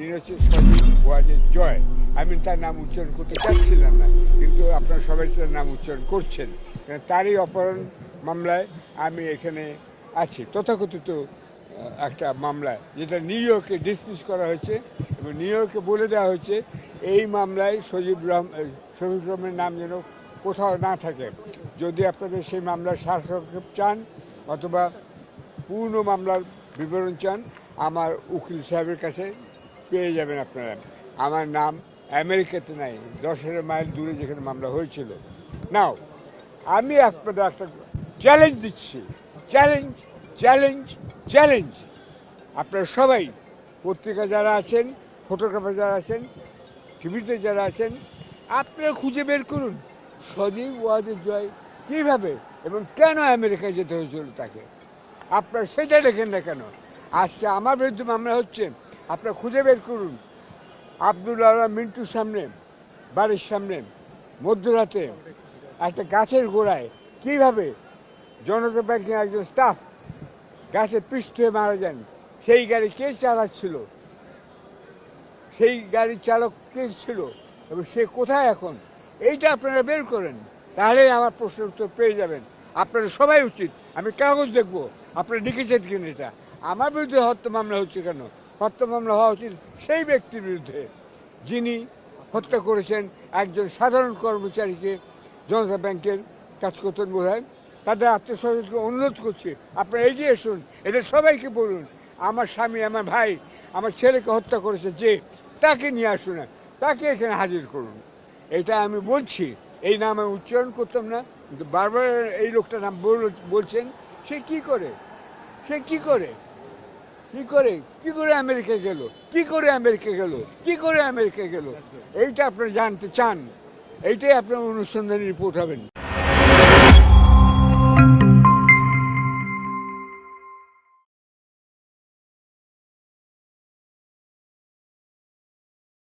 যিনি হচ্ছে জয়। আমি তার নাম উচ্চারণ করতে চাচ্ছিলাম না, কিন্তু আপনারা সবাই তার নাম উচ্চারণ করছেন। তারই অপহরণ মামলায় আমি এখানে আছি। তথাকথিত একটা মামলা যেটা নিউ ইয়র্কে ডিসমিস করা হয়েছে এবং নিউ ইয়র্কে বলে দেওয়া হয়েছে, এই মামলায় সজীব রহম শফিক রহমানের নাম যেন কোথাও না থাকে। যদি আপনাদের সেই মামলার সারসংক্ষেপ চান অথবা পূর্ণ মামলার বিবরণ চান, আমার উকিল সাহেবের কাছে পেয়ে যাবেন আপনারা। আমার নাম আমেরিকাতে নাই দশ হাজার মাইল দূরে যেখানে মামলা হয়েছিল। নাও, আমি আপনাদের একটা চ্যালেঞ্জ দিচ্ছি। চ্যালেঞ্জ চ্যালেঞ্জ চ্যালেঞ্জ আপনারা সবাই, পত্রিকা যারা আছেন ফটোগ্রাফার যারা আছেন, টিভিতে যারা আছেন, আপনারা খুঁজে বের করুন, সজীব ওয়াজের জয় কীভাবে এবং কেন আমেরিকায় যেতে হয়েছিল তাকে। আপনার সেটা দেখেন না কেন? আজকে আমার বিরুদ্ধে মামলা হচ্ছে আপনারা খুঁজে বের করুন। আব্দুল আলম মিন্টুর সামনে, বাড়ির সামনে, মধ্যরাতে, একটা গাছের গোড়ায়। কীভাবে? জনতা ব্যাংকের একজন স্টাফ গাছে পৃষ্ঠ হয়ে মারা যান। সেই গাড়ি কে চালাচ্ছিল? সেই গাড়ির চালক কে ছিল? এবং সে কোথায় এখন? এইটা আপনারা বের করেন। তাহলে আমার প্রশ্নের উত্তর পেয়ে যাবেন। আপনারা সবাই উচিত। আমি কাগজ দেখব। আপনারা লিখেছেন কিনা এটা? আমার বিরুদ্ধে হত্যা মামলা হচ্ছে কেন? হত্যা মামলা হওয়া উচিত সেই ব্যক্তির বিরুদ্ধে। যিনি হত্যা করেছেন একজন সাধারণ কর্মচারীকে জনতা ব্যাংকের কাজ করতেন বোধ হয় তাদের আত্মীয়স্বজনকে অনুরোধ করছি, আপনারা এগিয়ে এসুন এদের সবাইকে বলুন, আমার স্বামী, আমার ভাই, আমার ছেলেকে হত্যা করেছে যে, তাকে নিয়ে আসুন, তাকে এখানে হাজির করুন। এটা আমি বলছি, এই নাম আমি উচ্চারণ করতাম না, কিন্তু বারবার এই লোকটার নাম বল- বলছেন, সে কি করে? সে কি করে? কি করে? কি করে আমেরিকা গেল? কি করে আমেরিকা গেল? কি করে আমেরিকা গেল? এইটা আপনি জানতে চান। এইটাই আপনার অনুসন্ধানী রিপোর্ট হবেন।